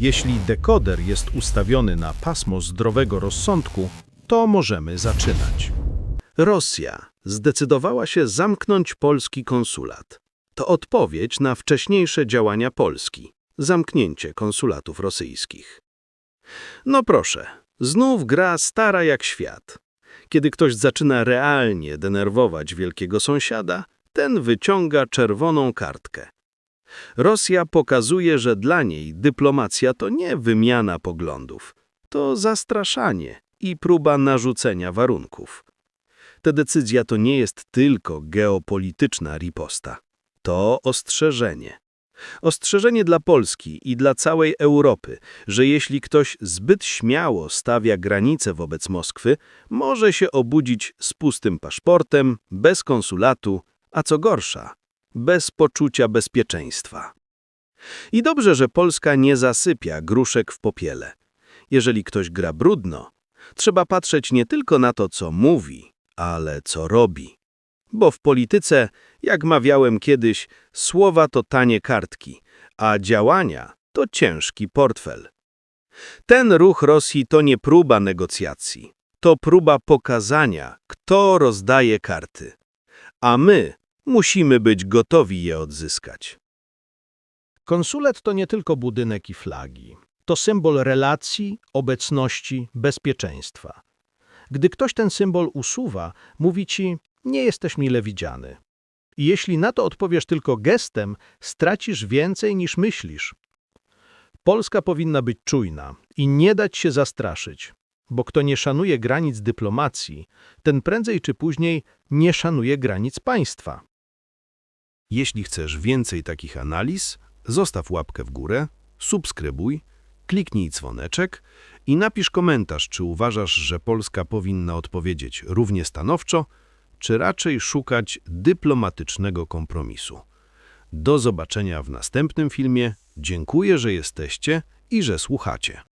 Jeśli dekoder jest ustawiony na pasmo zdrowego rozsądku, to możemy zaczynać. Rosja zdecydowała się zamknąć polski konsulat. To odpowiedź na wcześniejsze działania Polski zamknięcie konsulatów rosyjskich. No proszę, znów gra stara jak świat. Kiedy ktoś zaczyna realnie denerwować wielkiego sąsiada, ten wyciąga czerwoną kartkę. Rosja pokazuje, że dla niej dyplomacja to nie wymiana poglądów, to zastraszanie i próba narzucenia warunków. Ta decyzja to nie jest tylko geopolityczna riposta. To ostrzeżenie. Ostrzeżenie dla Polski i dla całej Europy, że jeśli ktoś zbyt śmiało stawia granice wobec Moskwy, może się obudzić z pustym paszportem, bez konsulatu, a co gorsza, bez poczucia bezpieczeństwa. I dobrze, że Polska nie zasypia gruszek w popiele. Jeżeli ktoś gra brudno, trzeba patrzeć nie tylko na to, co mówi, ale co robi. Bo w polityce, jak mawiałem kiedyś, słowa to tanie kartki, a działania to ciężki portfel. Ten ruch Rosji to nie próba negocjacji, to próba pokazania, kto rozdaje karty. A my musimy być gotowi je odzyskać. Konsulat to nie tylko budynek i flagi. To symbol relacji, obecności, bezpieczeństwa. Gdy ktoś ten symbol usuwa, mówi ci, nie jesteś mile widziany. I jeśli na to odpowiesz tylko gestem, stracisz więcej niż myślisz. Polska powinna być czujna i nie dać się zastraszyć, bo kto nie szanuje granic dyplomacji, ten prędzej czy później nie szanuje granic państwa. Jeśli chcesz więcej takich analiz, zostaw łapkę w górę, subskrybuj, kliknij dzwoneczek i napisz komentarz, czy uważasz, że Polska powinna odpowiedzieć równie stanowczo, czy raczej szukać dyplomatycznego kompromisu. Do zobaczenia w następnym filmie. Dziękuję, że jesteście i że słuchacie.